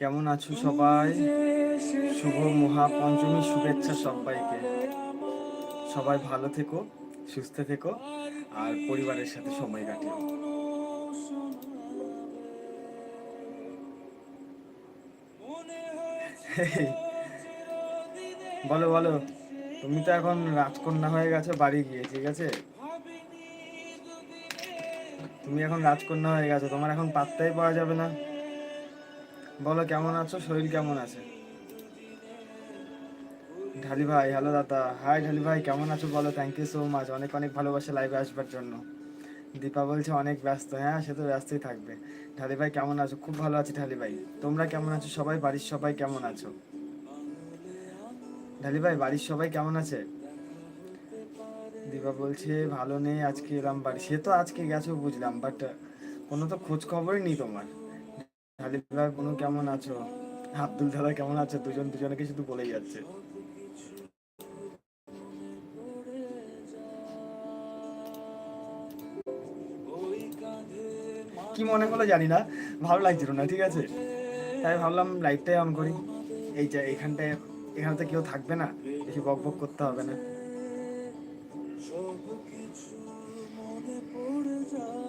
কেমন আছো সবাই? শুভ মহাপঞ্চমী শুভেচ্ছা সবাইকে। সবাই ভালো থেকো, সুস্থ থেকো, আর পরিবারের সাথে সময় কাটিও। বলো বলো, তুমি তো এখন রাজকন্যা হয়ে গেছো, বাড়ি গিয়ে, ঠিক আছে? তুমি এখন রাজকন্যা হয়ে গেছো, তোমার এখন পাত্তাই পাওয়া যাবে না। বলো, কেমন আছো? শরীর কেমন আছে? ঢালি ভাই হ্যালো দাদা। হাই ঢালি ভাই, কেমন আছো বলো? থ্যাংক ইউ সো মাচ অনেক অনেক ভালোবাসা লাইভে আসবার জন্য। দীপা বলছে অনেক ব্যস্ত। হ্যাঁ সে তো ব্যস্তই থাকবে। ঢালি ভাই, কেমন আছো? খুব ভালো আছি ঢালি ভাই। তোমরা কেমন আছো? সবাই, বাড়ির সবাই কেমন আছো? ঢালি ভাই, বাড়ির সবাই কেমন আছে? দীপা বলছে, ভালো নেই, আজকে এলাম বাড়ি। সে তো আজকে গেছো, বুঝলাম বাট কোনো তো খোঁজ খবরই নেই তোমার। ঢালি ভাই কোনো কেমন আছো? আব্দুল দাদা কেমন আছে? দুজন দুজনকে শুধু বলেই যাচ্ছে। কি মনে করল জানি না, ভালো লাগছিল না, ঠিক আছে? তাই ভাবলাম লাইটটাই অন করি। এই যে এখানটায় এখানে তো কেউ থাকবে না, বেশি বক বক করতে হবে না।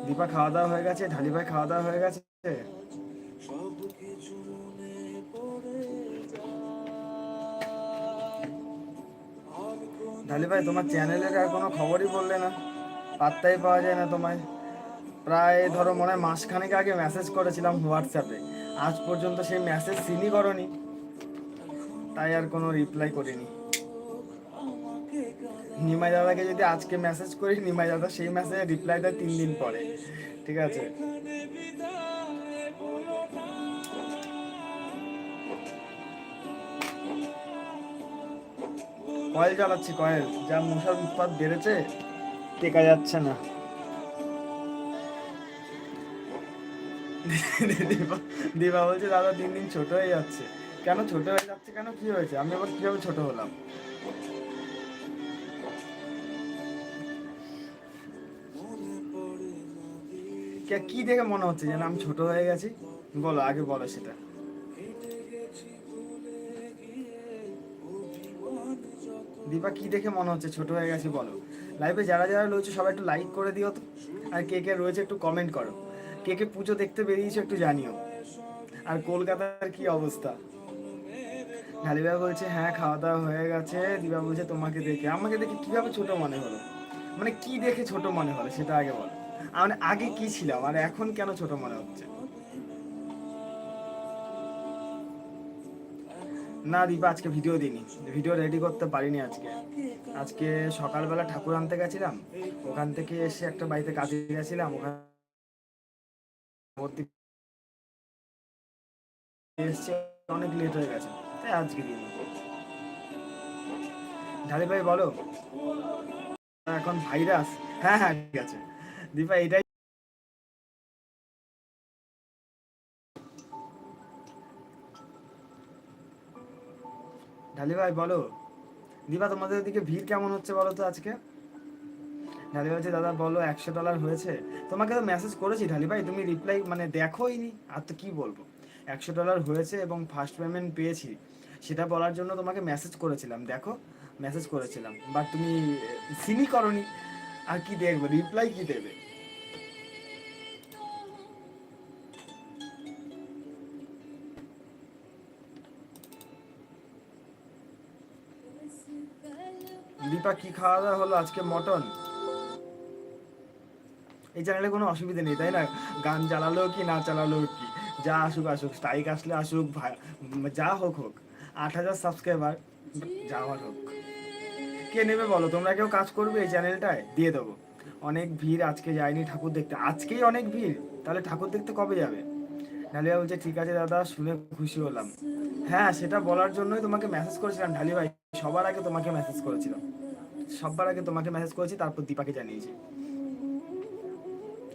দীপা খাওয়া দাওয়া হয়ে গেছে ঢালি ভাই খাওয়া দাওয়া হয়ে গেছে? ঢালি ভাই, তোমার চ্যানেলের আর কোনো খবরই বললে না। পাত্তাই পাওয়া যায় না তোমায়। প্রায় ধরো মনে হয় মাসখানেক আগে মেসেজ করেছিলাম হোয়াটসঅ্যাপে আজ পর্যন্ত সেই মেসেজ সিনই করনি। তাই আর কোনো রিপ্লাই করিনি। নিমাই দাদাকে যদি আজকে মেসেজ করি নিমাই দাদা সেই মেসেজে রিপ্লাই দেয় তিন দিন পরে। ঠিক আছে? কয়েল চালাচ্ছি, কয়েল। যা মশার উৎপাত বেড়েছে, টেকা যাচ্ছে না। দীপা বলছে, দাদা, দিন দিন ছোট হয়ে যাচ্ছে। কেন ছোট হয়ে যাচ্ছে কেন? কি হয়েছে? আমি আবার কীভাবে ছোট হলাম? কি দেখে মনে হচ্ছে যেন আমি ছোট হয়ে গেছি? বলো, আগে বলো সেটা। দীপা কি দেখে মনে হচ্ছে? ছোট হয়ে গেছে, বলো। লাইভে যারা যারা রয়েছে, সবাই একটু লাইক করে দিও তো। আর কে কে রয়েছে, একটু কমেন্ট করো। কে কে পুজো দেখতে বেরিয়েছো, একটু জানিও। আর কলকাতার কি অবস্থা? ঢালিবা বলছে হ্যাঁ খাওয়া দাওয়া হয়ে গেছে। দিবা বলছে, তোমাকে দেখে। আমাকে দেখে কীভাবে ছোট মনে হলো? মানে কি দেখে ছোট মনে হলো, সেটা আগে বলো। মানে আগে কি ছিলাম? আর এখন কেন ছোট মনে হচ্ছে? না দীপা আজকে ভিডিও দিইনি। ভিডিও রেডি করতে পারিনি আজকে। আজকে সকালবেলা ঠাকুর আনতে গেছিলাম। ওখান থেকে এসে একটা বাড়িতে কাজে গেছিলাম। ওখান এসছে অনেক লেট হয়ে গেছে। তাই আজকে দিইনি। ঢালি ভাই, বলো? এখন ভাইরাস হ্যাঁ হ্যাঁ ঠিক আছে। দীপা, এটাই ঢালি ভাই, বলো। দীপা তোমাদের ওদিকে ভিড় কেমন হচ্ছে বলো তো আজকে? ঢালি বলছে, দাদা, বলো, একশো ডলার হয়েছে। তোমাকে তো মেসেজ করেছি ঢালি ভাই, তুমি রিপ্লাই মানে দেখোই নি আর তো কি বলব? একশো ডলার হয়েছে এবং ফার্স্ট পেমেন্ট পেয়েছি। সেটা বলার জন্য তোমাকে মেসেজ করেছিলাম, দেখো। মেসেজ করেছিলাম। বাট তুমি সিনই করনি। আর কি দেখবে? রিপ্লাই কি দেবে? দীপা কি খাওয়া দাওয়া হলো আজকে মটন? এই চ্যানেলে কোনো অসুবিধা নেই, তাই না? গান চালালেও কি, না চালালেও কি? যা আসুক আসুক স্ট্রাইক আসলে আসুক যা হোক হোক। আট হাজার সাবস্ক্রাইবার যা আমার হোক। কে নেবে বলো? তোমরা কেউ কাজ করবে এই চ্যানেলটায় দিয়ে দেবো। অনেক ভিড়, আজকে যায়নি ঠাকুর দেখতে। আজকেই অনেক ভিড়। তাহলে ঠাকুর দেখতে কবে যাবে? ঢালিয়া বলছে, ঠিক আছে দাদা, শুনে খুশি হলাম। হ্যাঁ সেটা বলার জন্যই তোমাকে মেসেজ করেছিলাম ঢালি ভাই সবার আগে তোমাকে মেসেজ করেছিলাম। সবার আগে তোমাকে মেসেজ করেছি, তারপর দীপাকে জানিয়েছি।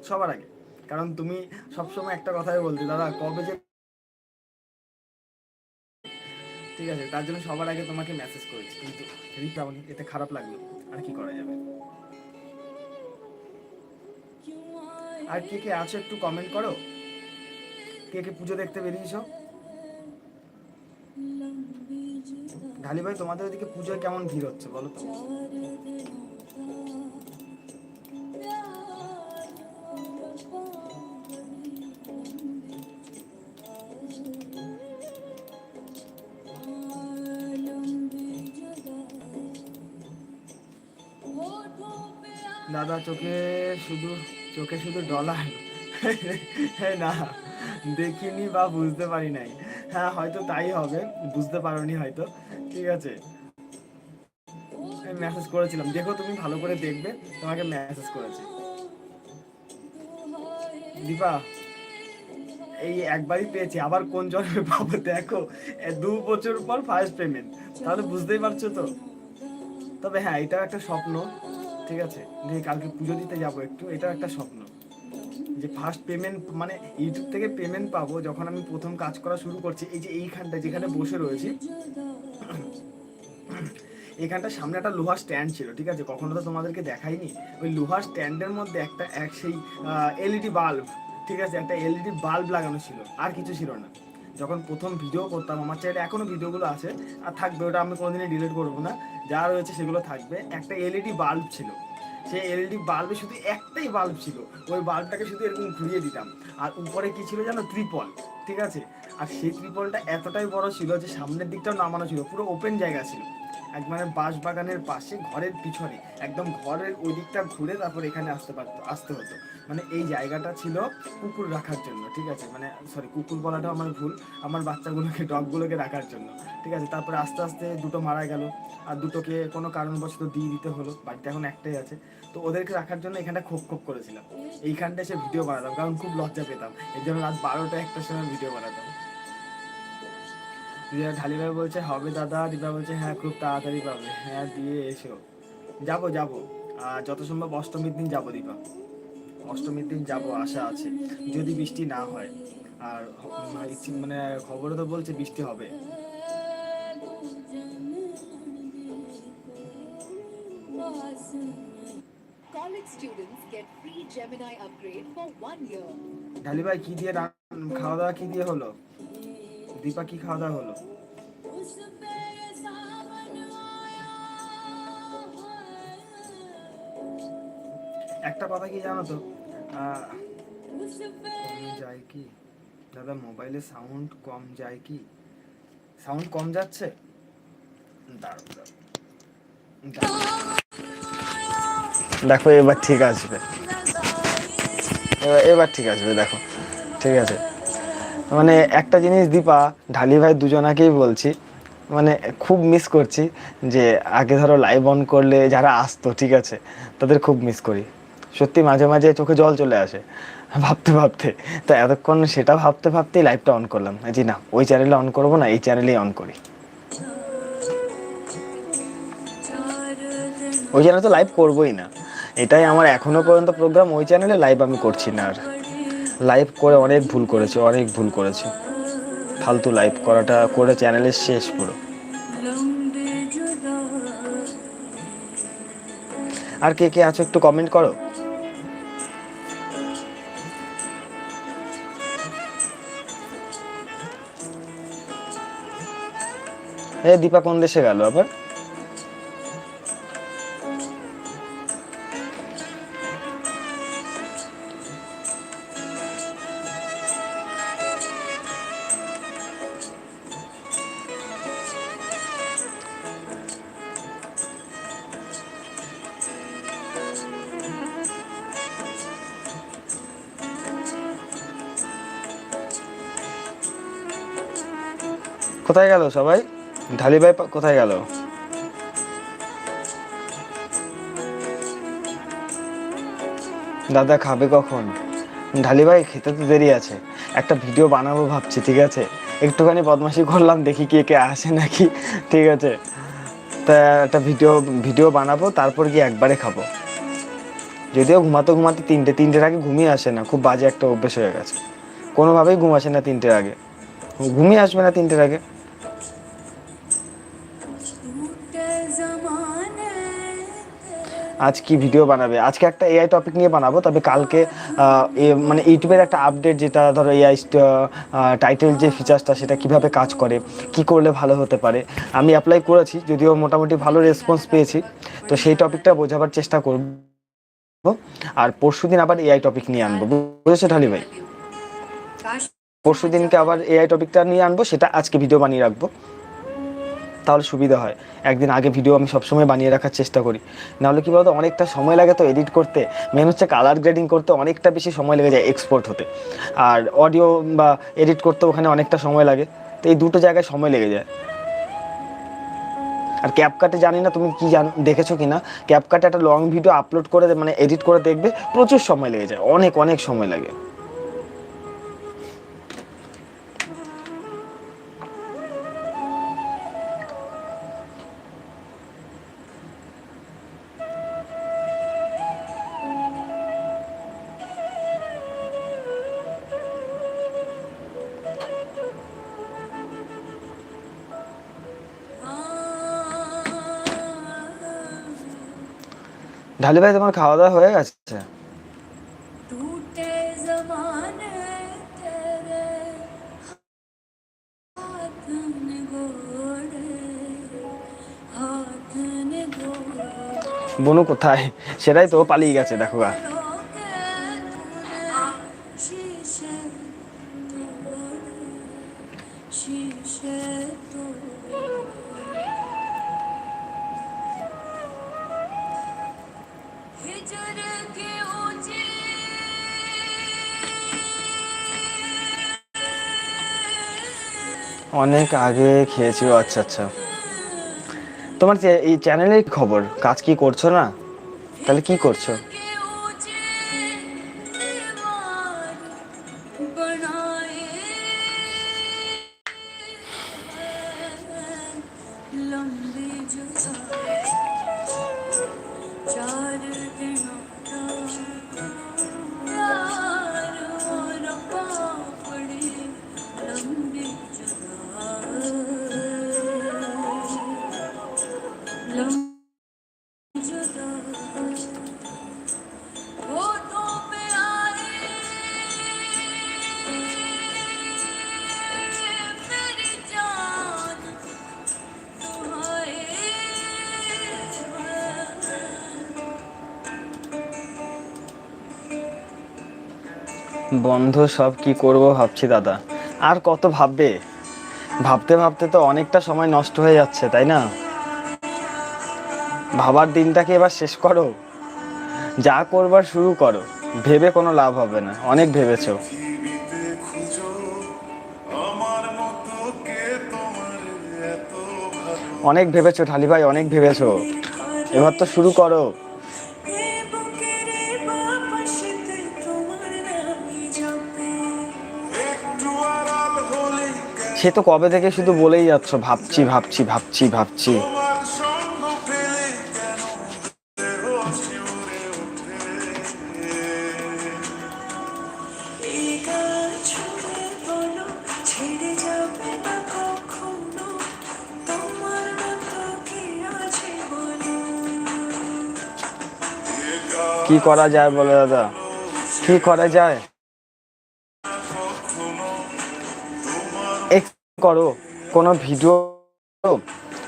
সবার আগে। কারণ তুমি সবসময় একটা কথাই বলতে, দাদা, কবে যে ঠিক আছে, তার জন্য সবার আগে তোমাকে মেসেজ করেছি। কিন্তু রিপ্লাই এতে খারাপ লাগল, আর কি করা যাবে? আর কে কে আছো একটু কমেন্ট করো? কে কে পুজো দেখতে বেরিয়েছো? ঢালি ভাই তোমাদের ওদিকে পুজোয় কেমন ভিড় হচ্ছে বলো তো? দাদা, চোখে শুধু চোখে শুধু ডলার? না, দেখিনি বা বুঝতে পারি নাই। হ্যাঁ হয়তো তাই হবে, বুঝতে পারোনি হয়তো। ঠিক আছে? আমি মেসেজ করেছিলাম। দেখো তুমি ভালো করে দেখবে, তোমাকে মেসেজ করেছি। দীপা, এই একবারই পেয়েছি। আবার কোন জন্মে পাবো? দেখো দু বছর পর ফার্স্ট পেমেন্ট তাহলে বুঝতেই পারছ তো? তবে হ্যাঁ এটাও একটা স্বপ্ন, ঠিক আছে? যে কালকে পুজো দিতে যাব একটু, এটাও একটা স্বপ্ন। যে ফার্স্ট পেমেন্ট মানে ইউটিউব থেকে পেমেন্ট পাবো যখন আমি প্রথম কাজ করা শুরু করছি, এই যে এইখানটা যেখানে বসে রয়েছি এখানটা সামনে একটা লোহার স্ট্যান্ড ছিল, ঠিক আছে? কখনো তো তোমাদেরকে দেখাইনি? ওই লোহার স্ট্যান্ডের মধ্যে একটা, এক সেই এলইডি বাল্ব ঠিক আছে? একটা এলইডি বাল্ব লাগানো ছিল, আর কিছু ছিল না। যখন প্রথম ভিডিও করতাম, আমার চ্যানেলে এখনও ভিডিওগুলো আছে, আর থাকবে, ওটা আমি কোনোদিনই ডিলিট করব না। যা রয়েছে সেগুলো থাকবে। একটা এলইডি বাল্ব ছিল। সেই এলইডি বাল্বে শুধু একটাই বাল্ব ছিল, ওই বাল্বটাকে শুধু এরকম ঘুরিয়ে দিতাম। আর উপরে কি ছিল জানো? ত্রিপল, ঠিক আছে? আর সেই ত্রিপলটা এতটাই বড় ছিল যে সামনের দিকটাও নামানো ছিল, পুরো ওপেন জায়গা ছিল। এক মানে বাঁশ বাগানের পাশে, ঘরের পিছনে। একদম ঘরের ওই দিকটা ঘুরে তারপর এখানে আসতে পারতো, আসতে হতো। মানে এই জায়গাটা ছিল কুকুর রাখার জন্য, ঠিক আছে? মানে সরি কুকুর বলাটাও আমার ভুল। আমার বাচ্চাগুলোকে, ডগগুলোকে রাখার জন্য, ঠিক আছে? তারপরে আস্তে আস্তে দুটো মারা গেল, আর দুটোকে কোনো কারণবশত দিয়ে দিতে হলো, বাড়িতে এখন একটাই আছে। তো ওদেরকে রাখার জন্য এখানটা খোপ খোপ করেছিলাম। এইখানটা এসে ভিডিও বানাতাম, কারণ খুব লজ্জা পেতাম। এই জন্য রাত বারোটা একটার সময় ভিডিও বানাতাম। রিয়া ঢালি ভাই বলছে হবে দাদা। রিবা বলছে হ্যাঁ খুব তাড়াতাড়ি পাবে। হ্যাঁ দিয়ে এসো। যাব যাব। আর যত সম্ভব অষ্টমীর দিন যাব দীপা অষ্টমীর দিন যাব আশা আছে। যদি বৃষ্টি না হয়। আর মানে- মানে খবরে তো বলছে বৃষ্টি হবে। College students get free Gemini upgrade for one year. ঢালি ভাই কি দিয়ে খাওয়া দাওয়া কি দিয়ে হলো? দীপা কি খাওয়া দাওয়া হলো? একটা কথা কি জানো তো? যায় কি? দাদা মোবাইলে সাউন্ড কম যায় কি? সাউন্ড কম যাচ্ছে। দেখো, এবার ঠিক আসবে। এবার এবার ঠিক আসবে, দেখো। ঠিক আছে। মানে একটা জিনিস দীপা, ঢালি ভাই দুজনাকেই বলছি মানে খুব মিস করছি যে আগে ধরো লাইভ অন করলে যারা আসতো, ঠিক আছে, তাদের খুব মিস করি। সত্যি মাঝে মাঝে চোখে জল চলে আসে, ভাবতে ভাবতে। তো এতক্ষণ সেটা ভাবতে ভাবতেই লাইভটা অন করলাম। জি না, ওই চ্যানেলে অন করব না, এই চ্যানেলেই অন করি। ওই চ্যানেলে তো লাইভ করবোই না। এটাই আমার এখনও পর্যন্ত প্রোগ্রাম ওই চ্যানেলে লাইভ আমি করছি না আর। লাইভ করে অনেক ভুল করেছে, অনেক ভুল করেছে। ফালতু লাইভ করাটা করে চ্যানেলের শেষ পুরো। আর কে কে আছো একটু কমেন্ট করো। এ দীপা কোন দেশে গেল আবার? কোথায় গেল সবাই? ঢালি ভাই কোথায় গেল? দাদা খাবে কখন? ঢালি ভাই, খেতে তো দেরি আছে। একটা ভিডিও বানাবো ভাবছি, ঠিক আছে? একটুখানি বদমাশি করলাম, দেখি কে কে আসে নাকি, ঠিক আছে? তা একটা ভিডিও ভিডিও বানাবো, তারপর গিয়ে একবারে খাব। যদিও ঘুমাতে ঘুমাতে তিনটে, তিনটের আগে ঘুমিয়ে আসে না, খুব বাজে একটা অভ্যেস হয়ে গেছে। কোনোভাবেই ঘুম আসে না তিনটের আগে। ঘুমিয়ে আসবে না তিনটের আগে। আজ কি ভিডিও বানাবে? আজকে একটা এআই টপিক নিয়ে বানাবো তবে কালকে মানে ইউটিউবের একটা আপডেট যেটা ধরো এআই টাইটেল যে ফিচার্সটা সেটা কীভাবে কাজ করে কি করলে ভালো হতে পারে আমি অ্যাপ্লাই করেছি যদিও মোটামুটি ভালো রেসপন্স পেয়েছি তো সেই টপিকটা বোঝাবার চেষ্টা করব আর পরশু দিন আবার এআই টপিক নিয়ে আনব বুঝেছ ঢালি ভাই? পরশু দিনকে আবার এআই টপিকটা নিয়ে আনব সেটা আজকে ভিডিও বানিয়ে রাখব। তাহলে সুবিধা হয়। একদিন আগে ভিডিও আমি সবসময় বানিয়ে রাখার চেষ্টা করি। নাহলে কি বলতো, অনেকটা সময় লাগে তো এডিট করতে। মেন হচ্ছে কালার গ্রেডিং করতে অনেকটা বেশি সময় লেগে যায় এক্সপোর্ট হতে। আর অডিও বা এডিট করতে ওখানে অনেকটা সময় লাগে। তো এই দুটো জায়গায় সময় লেগে যায়। আর ক্যাপকাটে জানি না তুমি কি জান, দেখেছ কিনা? ক্যাপকাটে একটা লং ভিডিও আপলোড করে মানে এডিট করে দেখবে, প্রচুর সময় লেগে যায়। অনেক অনেক সময় লাগে। ঢালি ভাই তোমার খাওয়া দাওয়া হয়ে গেছে? বনু কোথায়? সেটাই তো পালিয়ে গেছে দেখো গা। অনেক আগে খেয়েছি ও আচ্ছা আচ্ছা তোমার যে এই চ্যানেলের খবর কাজ কি করছো না তাহলে কি করছো की ऊंची दीवार बनाए বন্ধ, সব কি করব ভাবছি দাদা। আর কত ভাববে? ভাবতে ভাবতে তো অনেকটা সময় নষ্ট হয়ে যাচ্ছে, তাই না? ভাবার দিনটাকে এবার শেষ করো। যা করবার শুরু করো। ভেবে কোনো লাভ হবে না। অনেক ভেবেছো। অনেক ভেবেছো ঢালি ভাই অনেক ভেবেছো। এবার তো শুরু করো। সে তো কবে থেকে শুধু বলেই যাচ্ছ, ভাবছি ভাবছি ভাবছি ভাবছি। কি করা যায় বলে দাদা? কি করা যায়? করো, কোনো ভিডিও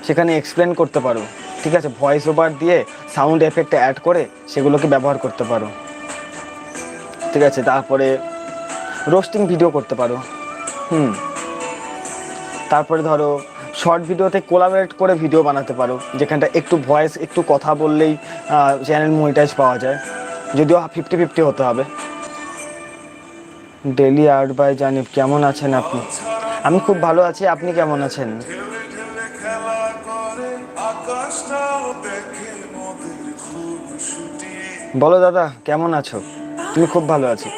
সেখানে এক্সপ্লেন করতে পারো। ঠিক আছে ভয়েস ওভার দিয়ে সাউন্ড এফেক্ট অ্যাড করে সেগুলোকে ব্যবহার করতে পারো। ঠিক আছে, তারপরে রোস্টিং ভিডিও করতে পারো। হুম। তারপরে ধরো শর্ট ভিডিওতে কোলাবরেট করে ভিডিও বানাতে পারো, যেখানটা একটু ভয়েস একটু কথা বললেই চ্যানেল মনিটাইজ পাওয়া যায়। যদিও ফিফটি ফিফটি হতে হবে। ডেলি আর্ট বাই জানিব, কেমন আছেন আপনি? আমি খুব ভালো আছি, আপনি কেমন আছেন? বলো দাদা, কেমন আছো? তুমি খুব ভালো আছি।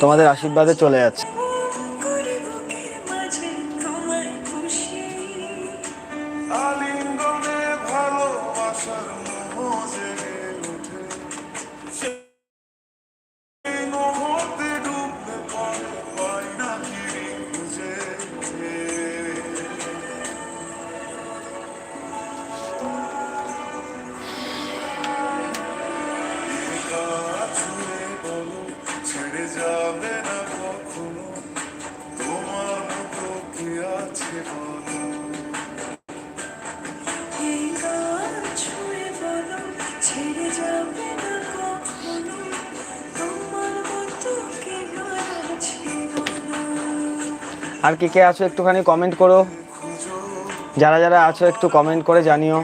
তোমাদের আশীর্বাদে চলে যাচ্ছে। আর কে কে আছো একটুখানি কমেন্ট করো। যারা যারা আছো একটু কমেন্ট করে জানিও।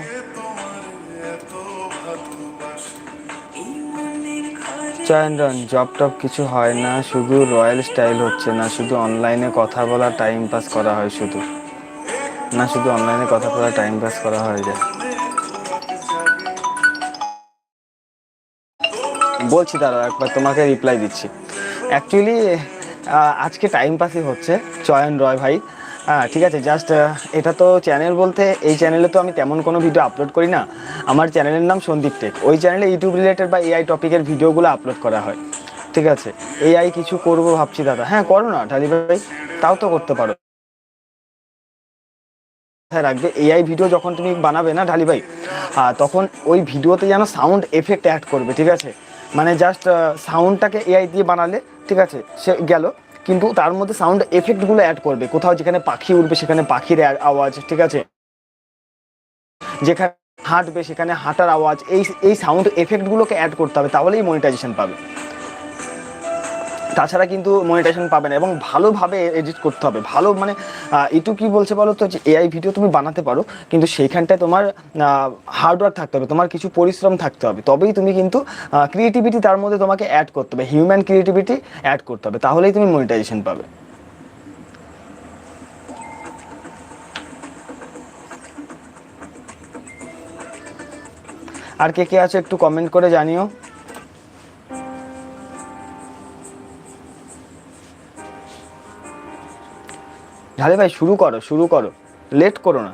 চয়নরন জব টপ কিছু হয় না, শুধু রয়্যাল স্টাইল হচ্ছে না, শুধু অনলাইনে কথা বলা টাইম পাস করা হয় শুধু। না, শুধু অনলাইনে কথা বলা টাইম পাস করা হয় যায়। বলছি দাদা একবার তোমাকে রিপ্লাই দিচ্ছি। অ্যাকচুয়ালি আজকে টাইম পাসই হচ্ছে চয়ন রয় ভাই। হ্যাঁ ঠিক আছে জাস্ট এটা তো চ্যানেল বলতে এই চ্যানেলে তো আমি তেমন কোনো ভিডিও আপলোড করি না। আমার চ্যানেলের নাম সন্দীপ টেক। ওই চ্যানেলে ইউটিউব রিলেটেড বা এআই টপিকের ভিডিওগুলো আপলোড করা হয়। ঠিক আছে এআই কিছু করব ভাবছি দাদা। হ্যাঁ করো না, ঢালি ভাই। তাও তো করতে পারো। মাথায় রাখবে এআই ভিডিও যখন তুমি বানাবে না, ঢালি ভাই তখন ওই ভিডিওতে যেন সাউন্ড এফেক্ট অ্যাড করবে, ঠিক আছে? মানে জাস্ট সাউন্ডটাকে এআই দিয়ে বানালে, ঠিক আছে, সে গেল। কিন্তু তার মধ্যে সাউন্ড এফেক্টগুলো অ্যাড করবে। কোথাও যেখানে পাখি উঠবে, সেখানে পাখির আওয়াজ, ঠিক আছে? যেখানে হাঁটবে, সেখানে হাঁটার আওয়াজ, এই এই সাউন্ড এফেক্টগুলোকে অ্যাড করতে হবে, তাহলেই মনিটাইজেশন পাবে। তাছাড়া কিন্তু মনিটাইজেশন পাবে না এবং ভালোভাবে এডিট করতে হবে। ভালো মানে ইউটিউব কি বলছে বলো তো যে এআই ভিডিও তুমি বানাতে পারো, কিন্তু সেইখানটায় তোমার হার্ডওয়ার্ক থাকতে হবে, তোমার কিছু পরিশ্রম থাকতে হবে। তবেই তুমি কিন্তু ক্রিয়েটিভিটি তার মধ্যে তোমাকে অ্যাড করতে হবে। হিউম্যান ক্রিয়েটিভিটি অ্যাড করতে হবে। তাহলেই তুমি মনিটাইজেশন পাবে। আর কে কে আছে একটু কমেন্ট করে জানিও। ঢালে ভাই শুরু করো শুরু করো। লেট করো না।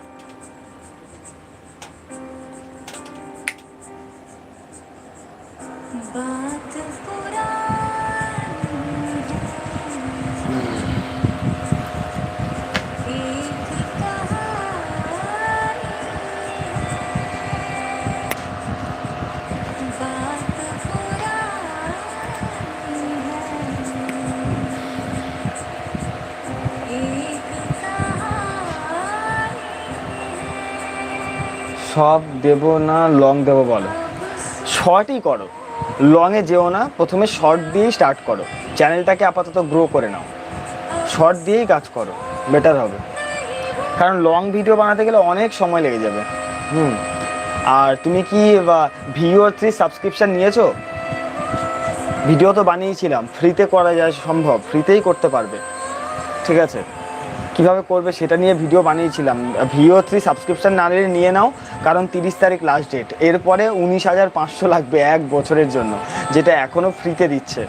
দেবো না লং দেবো বলো। শর্টই করো। লংয়ে যেও না, প্রথমে শর্ট দিয়েই স্টার্ট করো। চ্যানেলটাকে আপাতত গ্রো করে নাও। শর্ট দিয়েই কাজ করো। বেটার হবে। কারণ লং ভিডিও বানাতে গেলে অনেক সময় লেগে যাবে। হুম। আর তুমি কি ভিও থ্রি সাবস্ক্রিপশান নিয়েছো? ভিডিও তো বানিয়েছিলাম। ফ্রিতে করা যায়, সম্ভব। ফ্রিতেই করতে পারবে। ঠিক আছে? কীভাবে করবে সেটা নিয়ে ভিডিও বানিয়েছিলাম। ভিও থ্রি সাবস্ক্রিপশান না নিলে নিয়ে নাও, কারণ তিরিশ তারিখ লাস্ট ডেট এরপরে উনিশ হাজার পাঁচশো লাগবে এক বছরের জন্য, যেটা এখনও ফ্রিতে দিচ্ছে।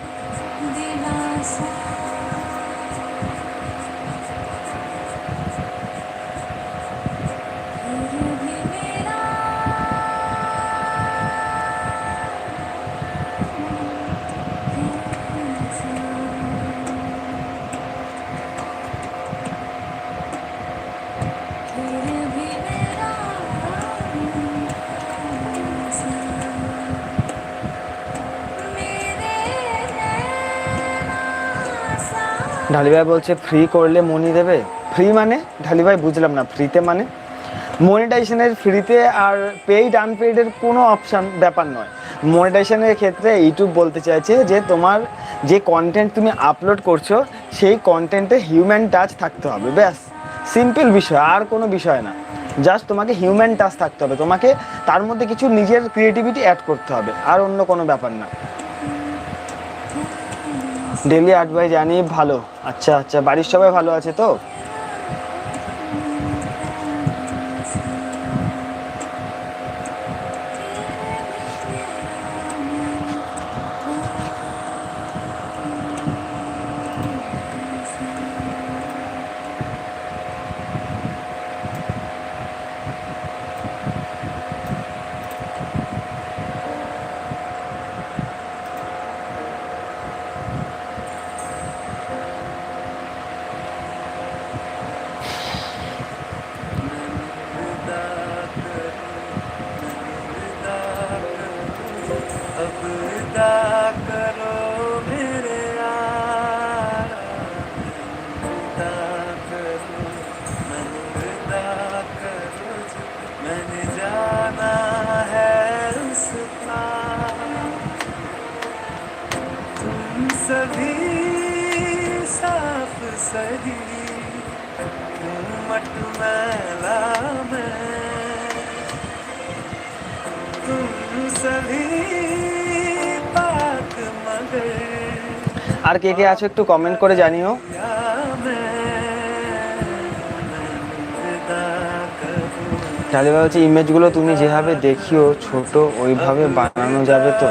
ঢালি ভাই বলছে ফ্রি করলে মনি দেবে? ফ্রি মানে? ঢালিভাই, বুঝলাম না ফ্রিতে মানে? মনিটাইজেশনের ফ্রিতে আর পেইড আনপেইডের কোনো অপশান ব্যাপার নয়। মনিটাইজেশনের ক্ষেত্রে ইউটিউব বলতে চাইছে যে, তোমার যে কন্টেন্ট তুমি আপলোড করছ, সেই কন্টেন্টে হিউম্যান টাচ থাকতে হবে, ব্যাস। সিম্পল বিষয়, আর কোনো বিষয় না। জাস্ট তোমাকে হিউম্যান টাচ থাকতে হবে, তোমাকে তার মধ্যে কিছু নিজের ক্রিয়েটিভিটি অ্যাড করতে হবে, আর অন্য কোনো ব্যাপার না। ডেলি আট বাই জানি ভালো। আচ্ছা আচ্ছা বাড়ির সবাই ভালো আছে তো? मैला मैं तुम सभी पाक मगर আর কে কে আছো একটু কমেন্ট করে জানিও या मैं खुदा करूं তাহলে হচ্ছে ইমেজগুলো তুমি যেভাবে দেখিও ছোট ওইভাবে বানানো যাবে তো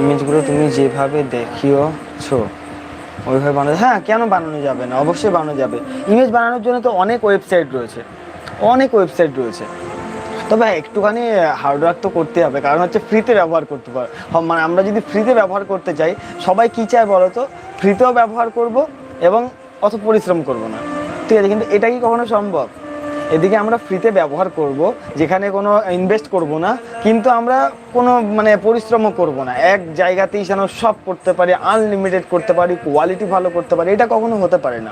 ইমেজগুলো তুমি যেভাবে দেখিও ছো ওইভাবে বানানো হ্যাঁ কেন বানানো যাবে না? অবশ্যই বানানো যাবে। ইমেজ বানানোর জন্য তো অনেক ওয়েবসাইট রয়েছে। অনেক ওয়েবসাইট রয়েছে। তবে একটুখানি হার্ডওয়ার্ক তো করতে হবে। কারণ হচ্ছে ফ্রিতে ব্যবহার করতে পারো মানে আমরা যদি ফ্রিতে ব্যবহার করতে চাই সবাই কী চায় বলো তো? ফ্রিতেও ব্যবহার করব এবং অত পরিশ্রম করব না। ঠিক আছে, কিন্তু এটা কি কখনো সম্ভব? এদিকে আমরা ফ্রিতে ব্যবহার করব, যেখানে কোনো ইনভেস্ট করব না, কিন্তু আমরা কোনো মানে পরিশ্রমও করব না। এক জায়গাতেই যেন সব করতে পারি আনলিমিটেড করতে পারি কোয়ালিটি ভালো করতে পারি, এটা কখনো হতে পারে না।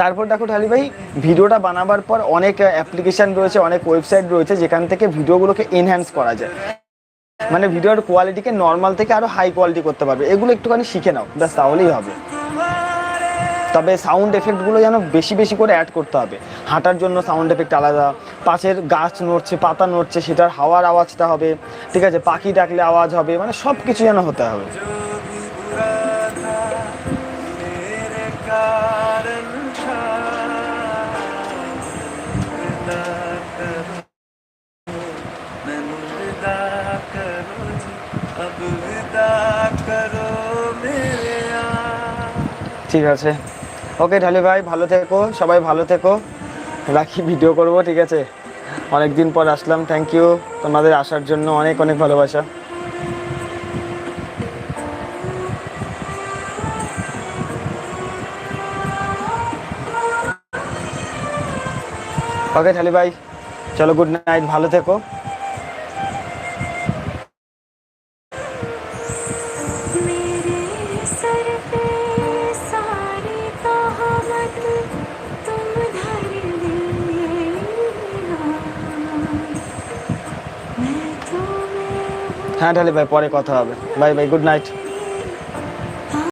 তারপর দেখো ঢালি ভাই, ভিডিওটা বানাবার পর অনেক অ্যাপ্লিকেশন রয়েছে, অনেক ওয়েবসাইট রয়েছে, যেখান থেকে ভিডিওগুলোকে এনহ্যান্স করা যায়। মানে ভিডিওর কোয়ালিটিকে নর্মাল থেকে আরও হাই কোয়ালিটি করতে পারবে। এগুলো একটুখানি শিখে নাও, ব্যাস তাহলেই হবে। তবে সাউন্ড এফেক্টগুলো যেন বেশি বেশি করে অ্যাড করতে হবে। হাঁটার জন্য সাউন্ড এফেক্ট আলাদা, পাশের গাছ নড়ছে, পাতা নড়ছে, সেটার হাওয়ার আওয়াজটা হবে, ঠিক আছে? পাখি ডাকলে আওয়াজ হবে মানে সব কিছু যেন হতে হবে। ঠিক আছে। ওকে ঢালি ভাই, ভালো থেকো, সবাই ভালো থেকো। রাখি ভিডিও করব, ঠিক আছে? অনেক দিন পর আসলাম থ্যাংক ইউ তোমাদের আসার জন্য অনেক অনেক ভালোবাসা। ওকে ঢালি ভাই, চলো গুড নাইট ভালো থেকো। নাইট ভাই পরে কথা হবে। Bye bye good night